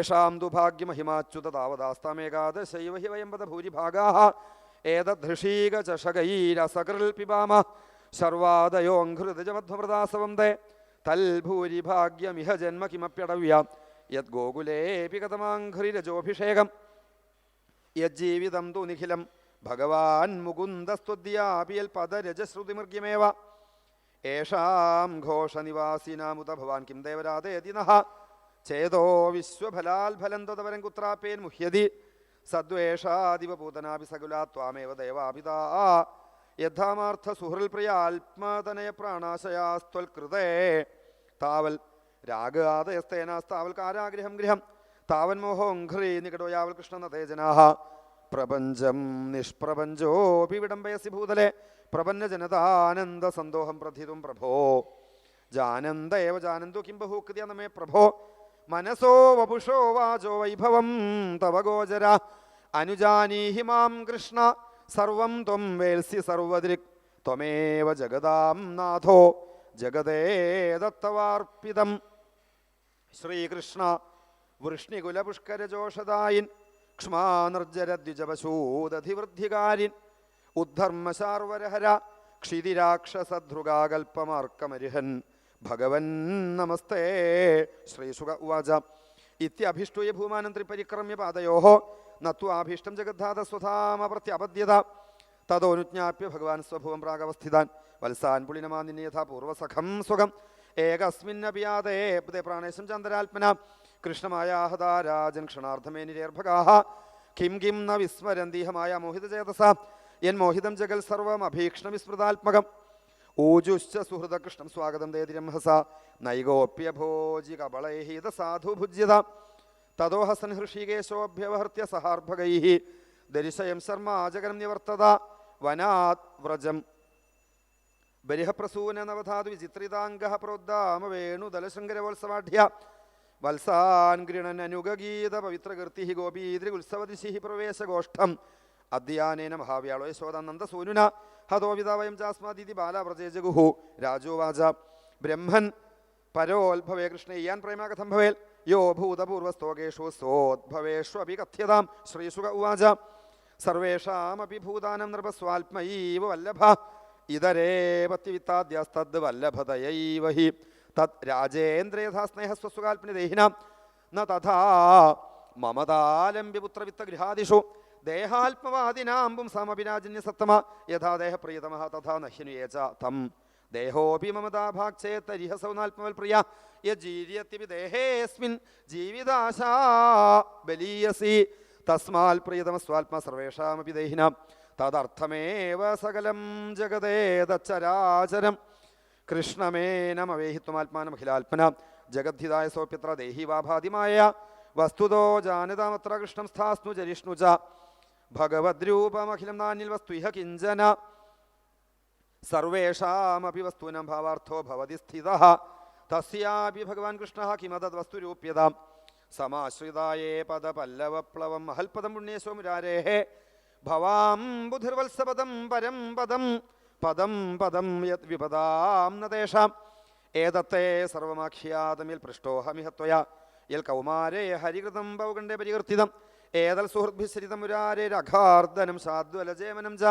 തേഷാം തു ഭാഗ്യമഹിമാച്യുത താവതാസ്തമേകാദശൈവ ഹി വയം പദ ഭൂരിഭാഗാ ഏതധൃഷീക ചഷകൈരസകൃൽ പിബാമ ശർവാദയോഘൃതജമധ്വമൃതാസവം തേ തൽഭൂരിഭാഗ്യമിഹ ജന്മ കിമപ്യടവ്യ യത് ഗോകുലേപി കഥമാഘ്രിരജോഭിഷേകം യജ്ജീവിതം തു നിഖിലം. ഭഗവാൻ മുകുന്ദസ്തുദ്യാപിയൽ പദരജശ്രുതിമൃഗ്യമേവ ഏഷാം ഘോഷനിവാസിനാമുത ഭവാൻ കിം ദേവരാതേതി നഃ ചേതോ വിശ്വഫലാൽ ഫലം തദവരം കുത്രാപ്പേൻ മുഹ്യതി. സദ്വേഷാദിവ പൂതനാഭി സകുലാ ത്വാമേവ ദേവാഭിത യഥാമാർത്ഥ സുഹൃൽ പ്രിയ ആത്മതനയ പ്രാണാശയാസ്ത്വൽകൃതേ. താവൽ രാഗാദയസ്തേനാസ്താവൽ കാരാഗ്രഹം ഗൃഹം. താവൻ മോഹോഘ്രീ നികടോ യാവൽ കൃഷ്ണ തേജനാഹ പ്രപഞ്ചം നിഷ്പ്രപഞ്ചോപി വിടംബയസി ഭൂതലെ. പ്രപന്ന ജനതാനന്ദ സന്തോഹം പ്രഥിതും പ്രഭോ. ജാനന്ദ ഏവ ജാനന്ദോ കിം ബഹൂക്രിയ നമേ പ്രഭോ. മനസോ വപുഷോ വാചോ വൈഭവം തവ ഗോചര. അനുജാനീഹി മാം കൃഷ്ണ സർവം ത്വം വേൽസി സർവദൃക്. ത്വമേവ ജഗതാം നാഥോ ജഗതേ ദത്തവാർപ്പിതം. ശ്രീകൃഷ്ണ വൃഷ്ണികുലപുഷ്കരജോഷദായിൻ ക്ഷ്മാനർജരദ്വിജപശൂദധിവൃദ്ധികാരിൻ ഉദ്ധർമ്മശാർവരഹര ക്ഷിതിരാക്ഷസധൃഗാകൽപ്പമാർക്കമരിഹൻ ഭഗവൻ നമസ്തേ. ശ്രീസുഖ ഉവാച. ഇത്യഭിഷ്ടൂയ ഭൂമാനം ത്രിപരിക്രമ്യ പാദയോ നത്വാഭീഷ്ടം ജഗദ്ധാത സ്വധാമപ്രത്യപദ്യത തതോനുജ്ഞാപ്യ ഭഗവാൻ സ്വഭുവം പ്രാഗവസ്ഥിതാൻ. വത്സാൻ പുളിനമാ നിന്നെ യഥാ പൂർവസഖം സുഖം. ഏകസ്മിന്നപിയാതേ പ്രാണേശം ചന്ദ്രാത്മന കൃഷ്ണമായാഹതാരാജൻ ക്ഷണാർത്ഥമേനിരേർഭകാഹ കിം കിം ന വിസ്മരന്തീഹമായ മോഹിതചേതസ. യൻ മോഹിതം ജഗൽ സർവം അഭീക്ഷണ വിസ്മൃതാത്മകം. ഊജുശ്ച സുഹൃതകൃഷ്ണം സ്വാഗതം ദേതിരംഹസ നൈകോപ്യഭോജി കബളൈഹീത സാധുഭുജ്യത. തതോ ഹസൻ ഹൃഷീകേശോഭ്യവഹർത്യ സഹാർഭകൈ ദരിശയം ശർമ്മ ആചകനം നിവർത്തത. വനാത് വ്രജം. ബരിഹപ്രസൂന നവധാതു വിചിത്രിതാംഗ പ്രോദ്ധാമ വേണുദലശൃംഗരവോത്സവാഢ്യ വത്സാൻ ഗൃണൻ പവിത്രകീർത്തി ഗോപീദ്രി ഉത്സവദിശി പ്രവേശഗോഷ്ഠം. അദ്യാനേന മഹാവ്യാളോ യശോദാനന്ദസൂനുന ഹതോവിത വയം ബാല ബാലവ്രജേജഗുഹു രാജോവാച. ബ്രഹ്മൻ പരോത്ഭവേ കൃഷ്ണയ്യാൻ പ്രേമാകഥം ഭവേൽ. യോ ഭൂതപൂർവസ്തോകേഷു സോദ്ഭവേഷു സോദ്ഭവേഷ്വപി കഥ്യതാം. ശ്രീസുഖ ഉവാച. സർവേഷാമപി ഭൂതാനം നൃപസ്വാത്മൈവ വല്ലഭ. ഇതരേപത്യവിത്താദ്യസ്തദ് വല്ലഭതയൈവ ഹി. തത് രാജേന്ദ്ര യഥാ സ്നേഹ സ്വസുകാൽപ്പനിദേഹിനാം ന തഥാ മമതാലംബ്യപുത്രവിത്തഗൃഹാദിഷു ദേഹാത്മവാദിനാംബും സമപിരാജന്യ സത്തമ യഥാ ദേഹപ്രിയതമ തഥാ നഹ്യനുയേച തം. ദേഹോപി മമതാഭാക്ഷേത്തരിഹസൗനാത്മവൽ പ്രിയ യജീര്യത്തിപി ദേഹേസ്മിൻ ജീവിതാശാ ബലീയസി. തസ്മാൽ പ്രിയതമസ്വാത്മ സർവേഷാമപി ദേഹിനാം തദർത്ഥമേവ സകലം ജഗദേതച്ചരാചരം കൃഷ്ണമേനമവേഹിത്വമാത്മാനമഖിലാത്മന ജഗദ്ധിതായ സോപ്യത്ര ദേഹി വാഭാതിമായ വസ്തുതോ ജാനതാമത്ര കൃഷ്ണം സ്ഥാസ്നു ജരിഷ്ണു ച ഭഗവദ്രൂപമഖിലം നാന്യൽ വസ്തു ഇഹ കിഞ്ചന. സർവേഷാമപി വസ്തുനം ഭാവാർത്ഥോ ഭവതി സ്ഥിത. തസ്യാപി ഭഗവാൻ കൃഷ്ണ കിമതത് വസ്തുരൂപ്യതാം സമാശ്രിതായേ പദപല്ലവപ്ലവം മഹൽപദം പുണ്യേശോ മുരാരേഹേ ഭവാം ബുധിർവത്സപദം പരം പദം പദം പദം യത് വിപദാം നദേശാം ഏതത്തെ സർവമാഖ്യാതമിൽ കൗമാരേ ഹരികൃതം പൗകണ്ഡേ പരികീർത്തിതം. ഏതൽ സുഹൃദ്ഭിശ്രിതമുരാരെ രഘാർദ്ദനം സാധ്വലജേമനം ച.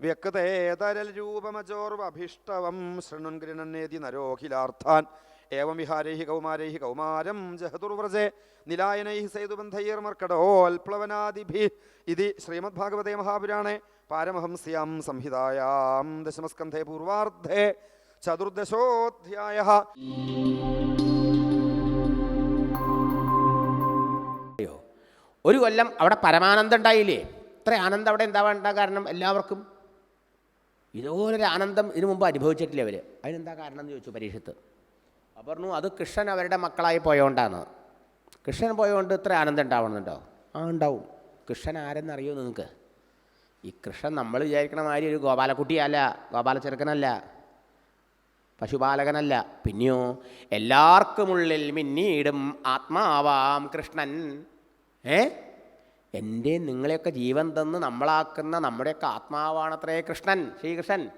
വ്യക്തേതരൽ രൂപമചോർവഭിഷ്ടവം ശൃണുൻ ഗൃണന്നേതി നരോഹിലാർത്ഥാൻ. ഏവം വിഹാരൈഹി കൗമാരൈഹി കൗമാരം ജഹതുർവ്രജേ. നിലായനൈ സേതുബന്ധൈർമർക്കടോൽപ്ലവനാദിഭി ഇതി ശ്രീമദ്ഭാഗവതേ മഹാപുരാണേ. പാരമഹംസ്യാം സംഹിതായാം ദശമസ്കന്ധേ പൂർവാർദ്ധേ. ചതുർദശോധ്യായ. ഒരു കൊല്ലം അവിടെ പരമാനന്ദം ഉണ്ടായില്ലേ ഇത്ര ആനന്ദം അവിടെ എന്താ വേണ്ട കാരണം എല്ലാവർക്കും? ഇതുപോലൊരു ആനന്ദം ഇതിനു മുമ്പ് അനുഭവിച്ചിട്ടില്ല അവർ അതിനെന്താ കാരണം എന്ന് ചോദിച്ചു പരീക്ഷത്ത്. അപ്പോൾ പറഞ്ഞു അത് കൃഷ്ണൻ അവരുടെ മക്കളായി പോയോണ്ടാണ് കൃഷ്ണൻ പോയോണ്ട് ഇത്ര ആനന്ദം ഉണ്ടാവണമെന്നുണ്ടോ ആ ഉണ്ടാവും. കൃഷ്ണൻ ആരെന്നറിയോ നിങ്ങൾക്ക് ഈ കൃഷ്ണൻ നമ്മൾ വിചാരിക്കണ മാതിരി ഒരു ഗോപാലക്കുട്ടിയല്ല ഗോപാല ചെറുക്കനല്ല പശുപാലകനല്ല. പിന്നെയോ എല്ലാവർക്കുമുള്ളിൽ മിന്നീടും ആത്മാവാം കൃഷ്ണൻ. ഏ? എന്റെ നിങ്ങളെയൊക്കെ ജീവൻ തന്ന് നമ്മളാക്കുന്ന നമ്മുടെയൊക്കെ ആത്മാവാണത്രേ കൃഷ്ണൻ ശ്രീകൃഷ്ണൻ.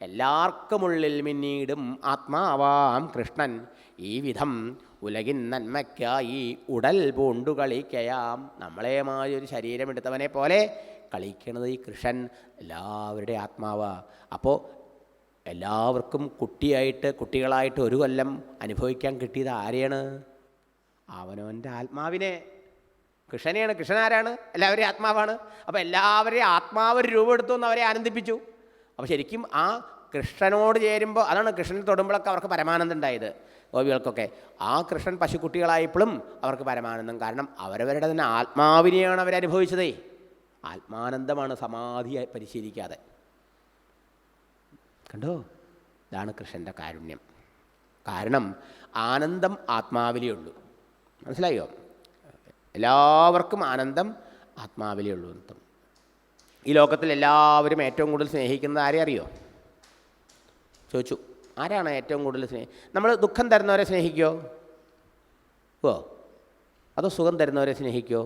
എല്ലാവർക്കുമുള്ളിൽ മിന്നീടും ആത്മാവാം കൃഷ്ണൻ. ഈ വിധം ഉലകിൻ നന്മയ്ക്കായി ഉടൽ പൂണ്ടു കളിക്കയാം. നമ്മളെ ഒരു ശരീരം എടുത്തവനെ പോലെ കളിക്കണത് ഈ കൃഷ്ണൻ എല്ലാവരുടെ ആത്മാവാ. അപ്പോൾ എല്ലാവർക്കും കുട്ടിയായിട്ട് കുട്ടികളായിട്ട് ഒരു കൊല്ലം അനുഭവിക്കാൻ കിട്ടിയത് ആരെയാണ്? അവനവന്റെ ആത്മാവിനെ. കൃഷ്ണനെയാണ്. കൃഷ്ണൻ ആരാണ് എല്ലാവരെയും ആത്മാവാണ്. അപ്പോൾ എല്ലാവരെയും ആത്മാവ് രൂപമെടുത്തു എന്ന് അവരെ ആനന്ദിപ്പിച്ചു. അപ്പോൾ ശരിക്കും ആ കൃഷ്ണനോട് ചേരുമ്പോൾ അതാണ് കൃഷ്ണനെ തൊടുമ്പോഴൊക്കെ അവർക്ക് പരമാനന്ദം ഉണ്ടായത് ഗോപികൾക്കൊക്കെ. ആ കൃഷ്ണൻ പശുക്കുട്ടികളായപ്പോഴും അവർക്ക് പരമാനന്ദം. കാരണം അവരവരുടെ തന്നെ ആത്മാവിനെയാണ് അവരനുഭവിച്ചതേ ആത്മാനന്ദമാണ് സമാധി പരിശീലിക്കാതെ. കണ്ടോ? ഇതാണ് കൃഷ്ണന്റെ കാരുണ്യം. കാരണം ആനന്ദം ആത്മാവിലേ ഉള്ളൂ. മനസ്സിലായോ? എല്ലാവർക്കും ആനന്ദം ആത്മാവിലേ ഉള്ളൂ ഈ ലോകത്തിൽ എല്ലാവരും ഏറ്റവും കൂടുതൽ സ്നേഹിക്കുന്നത് ആരെ അറിയോ? ചോദിച്ചു. ആരാണ് ഏറ്റവും കൂടുതൽ സ്നേഹി? നമ്മൾ ദുഃഖം തരുന്നവരെ സ്നേഹിക്കുമോ ഓ അതോ സുഖം തരുന്നവരെ സ്നേഹിക്കുമോ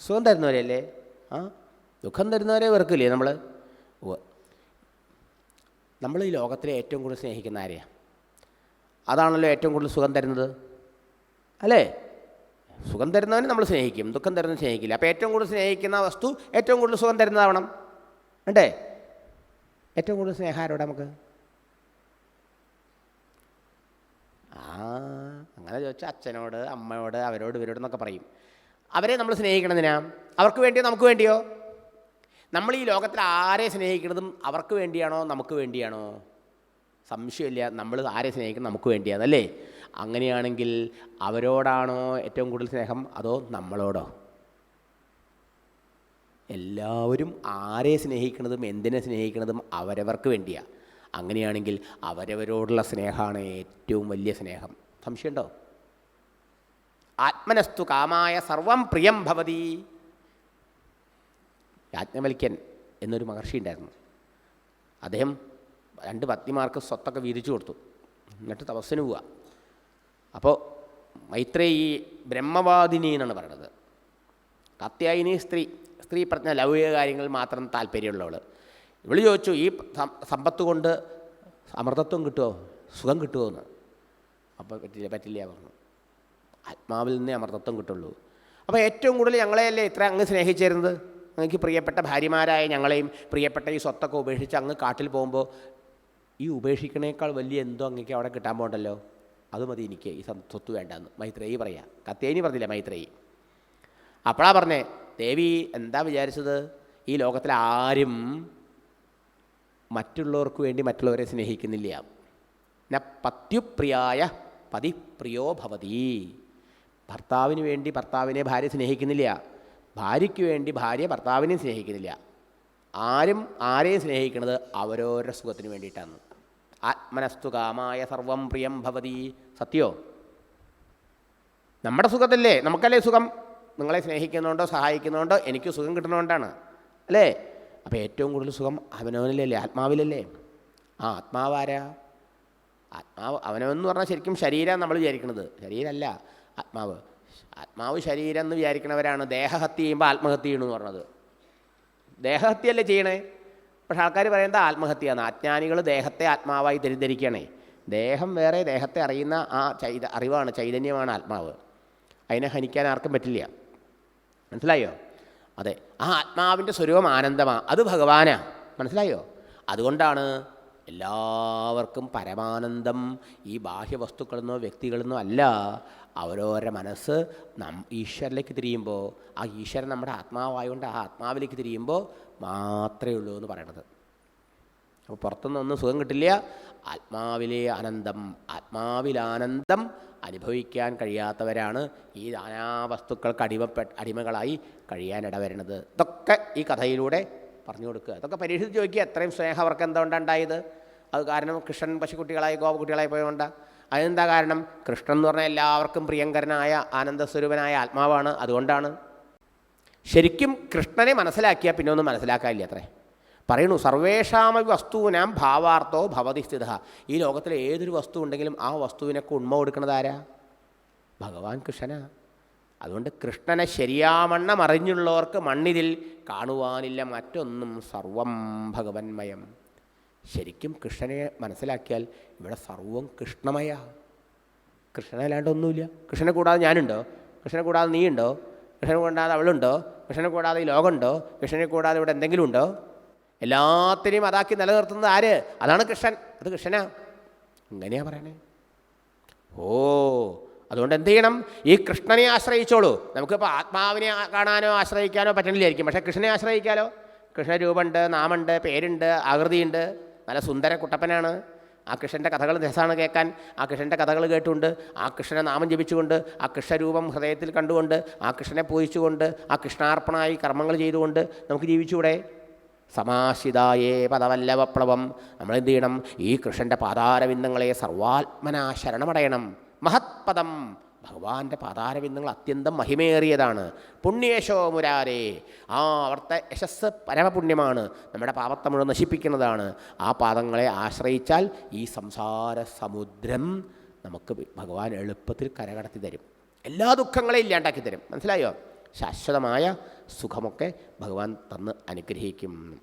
സുഖം തരുന്നവരല്ലേ ആ? ദുഃഖം തരുന്നവരെ വെറുക്കില്ലേ നമ്മൾ ഓ നമ്മൾ ഈ ലോകത്തിലെ ഏറ്റവും കൂടുതൽ സ്നേഹിക്കുന്ന ആരെയാണ് അതാണല്ലോ ഏറ്റവും കൂടുതൽ സുഖം തരുന്നത്? അല്ലേ? സുഖം തരുന്നവനെ നമ്മൾ സ്നേഹിക്കും ദുഃഖം തരുന്നവനെ സ്നേഹിക്കില്ല. അപ്പോൾ ഏറ്റവും കൂടുതൽ സ്നേഹിക്കുന്ന വസ്തു ഏറ്റവും കൂടുതൽ സുഖം തരുന്നതാവണം. അണ്ടേ ഏറ്റവും കൂടുതൽ സ്നേഹം ആരോടെ നമുക്ക്? ആ അങ്ങനെ ചോദിച്ചാൽ അച്ഛനോട് അമ്മയോട് അവരോട് ഇവരോട് എന്നൊക്കെ പറയും. അവരെ നമ്മൾ സ്നേഹിക്കണതിനാ അവർക്ക് വേണ്ടിയോ നമുക്ക് വേണ്ടിയോ? നമ്മൾ ഈ ലോകത്തിൽ ആരെ സ്നേഹിക്കുന്നതും അവർക്ക് വേണ്ടിയാണോ നമുക്ക് വേണ്ടിയാണോ? സംശയമില്ല. നമ്മൾ ആരെ സ്നേഹിക്കുന്നത് നമുക്ക് വേണ്ടിയാണല്ലേ അങ്ങനെയാണെങ്കിൽ അവരോടാണോ ഏറ്റവും കൂടുതൽ സ്നേഹം? അതോ നമ്മളോടോ? എല്ലാവരും ആരെ സ്നേഹിക്കുന്നതും എന്തിനെ സ്നേഹിക്കുന്നതും അവരവർക്ക് വേണ്ടിയാണ് അങ്ങനെയാണെങ്കിൽ അവരവരോടുള്ള സ്നേഹമാണ് ഏറ്റവും വലിയ സ്നേഹം. സംശയമുണ്ടോ? ആത്മനസ്തു കാമായ സർവം പ്രിയം ഭവതി. യാജ്ഞവൽക്യൻ എന്നൊരു മഹർഷി ഉണ്ടായിരുന്നു. അദ്ദേഹം രണ്ട് പത്നിമാർക്ക് സ്വത്തൊക്കെ വീതിച്ചു കൊടുത്തു. എന്നിട്ട് തപസ്സിന് പോവുക അപ്പോൾ മൈത്രേയി ബ്രഹ്മവാദിനി എന്നാണ് പറയുന്നത് കാത്യായിനി സ്ത്രീ സ്ത്രീ പറഞ്ഞ ലൗകിക കാര്യങ്ങൾ മാത്രം താല്പര്യമുള്ളവൾ ഇവൾ ചോദിച്ചു ഈ സമ്പത്ത് കൊണ്ട് അമൃതത്വം കിട്ടുമോ സുഖം കിട്ടുമോ എന്ന്? അപ്പോൾ പറ്റില്ല പറ്റില്ല പറഞ്ഞു. ആത്മാവിൽ നിന്നേ അമൃതത്വം കിട്ടുള്ളൂ. അപ്പോൾ ഏറ്റവും കൂടുതൽ ഞങ്ങളെയല്ലേ ഇത്ര അങ്ങ് സ്നേഹിച്ചിരുന്നത്? അങ്ങക്ക് പ്രിയപ്പെട്ട ഭാര്യമാരായ ഞങ്ങളെയും പ്രിയപ്പെട്ട ഈ സ്വത്തൊക്കെ ഉപേക്ഷിച്ച് അങ്ങ് കാട്ടിൽ പോകുമ്പോൾ ഈ ഉപേക്ഷിക്കണേക്കാൾ വലിയ എന്തോ അങ്ങേക്ക് അവിടെ കിട്ടാൻ പോകണ്ടല്ലോ അത് മതി എനിക്ക് ഈ സ്വത്ത് വേണ്ടെന്ന്. മൈത്രേയി പറയാം. കത്തേനി പറഞ്ഞില്ല മൈത്രേയി? അപ്പോഴാ പറഞ്ഞേ ദേവി എന്താ വിചാരിച്ചത്? ഈ ലോകത്തിൽ ആരും മറ്റുള്ളവർക്ക് വേണ്ടി മറ്റുള്ളവരെ സ്നേഹിക്കുന്നില്ല. ന പത്യുപ്രിയായ പതിപ്രിയോ ഭവതി. ഭർത്താവിന് വേണ്ടി ഭർത്താവിനെ ഭാര്യ സ്നേഹിക്കുന്നില്ല. ഭാര്യയ്ക്ക് വേണ്ടി ഭാര്യ ഭർത്താവിനെ സ്നേഹിക്കുന്നില്ല. ആരും ആരെയും സ്നേഹിക്കുന്നത് അവരോരുടെ സുഖത്തിന് വേണ്ടിയിട്ടാണ് ആത്മനസ്തു കാമായ സർവം പ്രിയം ഭവതി. സത്യോ? നമ്മുടെ സുഖത്തല്ലേ? നമുക്കല്ലേ സുഖം? നിങ്ങളെ സ്നേഹിക്കുന്നുണ്ടോ സഹായിക്കുന്നുണ്ടോ എനിക്ക് സുഖം കിട്ടുന്നതുകൊണ്ടാണ് അല്ലേ? അപ്പോൾ ഏറ്റവും കൂടുതൽ സുഖം അവനവനിലല്ലേ? ആത്മാവിലല്ലേ? ആ ആത്മാവാരാ ആത്മാവ് അവനവെന്ന് പറഞ്ഞാൽ ശരിക്കും ശരീരമാണ് നമ്മൾ വിചാരിക്കുന്നത് ശരീരമല്ല ആത്മാവ്. ആത്മാവ് ശരീരം എന്ന് വിചാരിക്കണവരാണ് ദേഹഹത്യ ചെയ്യുമ്പോൾ ആത്മഹത്യ ചെയ്യണമെന്ന് പറഞ്ഞത്. ദേഹഹത്യയല്ലേ ചെയ്യണേ? പക്ഷെ ആൾക്കാർ പറയുന്നത് ആത്മഹത്യയാണ്. അജ്ഞാനികൾ ദേഹത്തെ ആത്മാവായി തെറ്റിദ്ധരിക്കണേ ദേഹം വേറെ ദേഹത്തെ അറിയുന്ന ആ ചൈത അറിവാണ് ചൈതന്യമാണ് ആത്മാവ്. അതിനെ ഹനിക്കാൻ ആർക്കും പറ്റില്ല. മനസ്സിലായോ? അതെ. ആ ആത്മാവിന്റെ സ്വരൂപം ആനന്ദമാണ് അത് ഭഗവാനാണ് മനസ്സിലായോ? അതുകൊണ്ടാണ് എല്ലാവർക്കും പരമാനന്ദം. ഈ ബാഹ്യവസ്തുക്കളെന്നോ വ്യക്തികളെന്നോ അല്ല. അവരവരുടെ മനസ്സ് നം ഈശ്വരിലേക്ക് തിരിയുമ്പോൾ ആ ഈശ്വരൻ നമ്മുടെ ആത്മാവായതുകൊണ്ട് ആ ആത്മാവിലേക്ക് തിരിയുമ്പോൾ മാത്രമേ ഉള്ളൂ എന്ന് പറയണത്. അപ്പോൾ പുറത്തുനിന്നൊന്നും സുഖം കിട്ടില്ല. ആത്മാവിലെ ആനന്ദം ആത്മാവിലാനന്ദം അനുഭവിക്കാൻ കഴിയാത്തവരാണ് ഈ നാനാവസ്തുക്കൾക്ക് അടിമപ്പെട്ട് അടിമകളായി കഴിയാൻ ഇടവരുന്നത്. ഇതൊക്കെ ഈ കഥയിലൂടെ പറഞ്ഞു കൊടുക്കുക. അതൊക്കെ പരീക്ഷിച്ച് ചോദിക്കുക. എത്രയും സ്നേഹം അവർക്ക് എന്തുകൊണ്ടാണ് ഉണ്ടായത്? അത് കാരണം കൃഷ്ണൻ പശുക്കുട്ടികളായി ഗോപകുട്ടികളായി പോയതുകൊണ്ട് അതെന്താ കാരണം? കൃഷ്ണൻ എന്ന് പറഞ്ഞാൽ എല്ലാവർക്കും പ്രിയങ്കരനായ ആനന്ദസ്വരൂപനായ ആത്മാവാണ്. അതുകൊണ്ടാണ്. ശരിക്കും കൃഷ്ണനെ മനസ്സിലാക്കിയാൽ പിന്നെ ഒന്നും മനസ്സിലാക്കാനില്ല അത്രേ. പറയണു സർവേഷാമ വസ്തുവിനാം ഭാവാർത്ഥോ ഭവതി സ്ഥിത. ഈ ലോകത്തിലെ ഏതൊരു വസ്തു ഉണ്ടെങ്കിലും ആ വസ്തുവിനൊക്കെ ഉണ്മ കൊടുക്കുന്നത് ആരാ? ഭഗവാൻ കൃഷ്ണനാ. അതുകൊണ്ട് കൃഷ്ണനെ ശരിയാവണ്ണം അറിഞ്ഞുള്ളവർക്ക് മണ്ണിതിൽ കാണുവാനില്ല മറ്റൊന്നും സർവം ഭഗവന്മയം. ശരിക്കും കൃഷ്ണനെ മനസ്സിലാക്കിയാൽ ഇവിടെ സർവം കൃഷ്ണമയ. കൃഷ്ണനല്ലാണ്ട് ഒന്നുമില്ല കൃഷ്ണനെ കൂടാതെ ഞാനുണ്ടോ? കൃഷ്ണനെ കൂടാതെ നീയുണ്ടോ? കൃഷ്ണനെ കൂടാതെ അവളുണ്ടോ? കൃഷ്ണനെ കൂടാതെ ഈ ലോകമുണ്ടോ? കൃഷ്ണനെ കൂടാതെ ഇവിടെ എന്തെങ്കിലും ഉണ്ടോ? എല്ലാത്തിനെയും അതാക്കി നിലനിർത്തുന്നത് ആര്? അതാണ് കൃഷ്ണൻ. അത് കൃഷ്ണനാ. അങ്ങനെയാ പറയണേ. ഓ അതുകൊണ്ട് എന്ത് ചെയ്യണം? ഈ കൃഷ്ണനെ ആശ്രയിച്ചോളൂ. നമുക്കിപ്പോൾ ആത്മാവിനെ കാണാനോ ആശ്രയിക്കാനോ പറ്റണില്ലായിരിക്കും. പക്ഷേ കൃഷ്ണനെ ആശ്രയിക്കാലോ? കൃഷ്ണരൂപമുണ്ട് നാമുണ്ട് പേരുണ്ട് ആകൃതിയുണ്ട്. നല്ല സുന്ദര കുട്ടപ്പനാണ്. ആ കൃഷ്ണന്റെ കഥകൾ രസമാണ് കേൾക്കാൻ. ആ കൃഷ്ണന്റെ കഥകൾ കേട്ടുകൊണ്ട് ആ കൃഷ്ണനെ നാമം ജപിച്ചുകൊണ്ട് ആ കൃഷ്ണരൂപം ഹൃദയത്തിൽ കണ്ടുകൊണ്ട് ആ കൃഷ്ണനെ പൂജിച്ചുകൊണ്ട് ആ കൃഷ്ണാർപ്പണമായി കർമ്മങ്ങൾ ചെയ്തുകൊണ്ട് നമുക്ക് ജീവിച്ചുകൂടെ സമാശിതായേ പദവല്ലവപ്ലവം എന്ത് ചെയ്യണം? ഈ കൃഷ്ണന്റെ പാതാരവിന്ദങ്ങളെ സർവാത്മനാ ശരണമടയണം മഹത്പദം. ഭഗവാന്റെ പാതാരവിന്ദങ്ങൾ അത്യന്തം മഹിമേറിയതാണ് പുണ്യേശോ മുരാരേ. ആ അവിടുത്തെ യശസ് പരമപുണ്യമാണ്. നമ്മുടെ പാപത്തെ മുഴുവൻ നശിപ്പിക്കുന്നതാണ്. ആ പാദങ്ങളെ ആശ്രയിച്ചാൽ ഈ സംസാര സമുദ്രം നമുക്ക് ഭഗവാൻ എളുപ്പത്തിൽ കരകടത്തി തരും. എല്ലാ ദുഃഖങ്ങളെയും ഇല്ലാണ്ടാക്കി തരും. മനസ്സിലായോ? ശാശ്വതമായ സുഖമൊക്കെ ഭഗവാൻ തന്ന് അനുഗ്രഹിക്കും.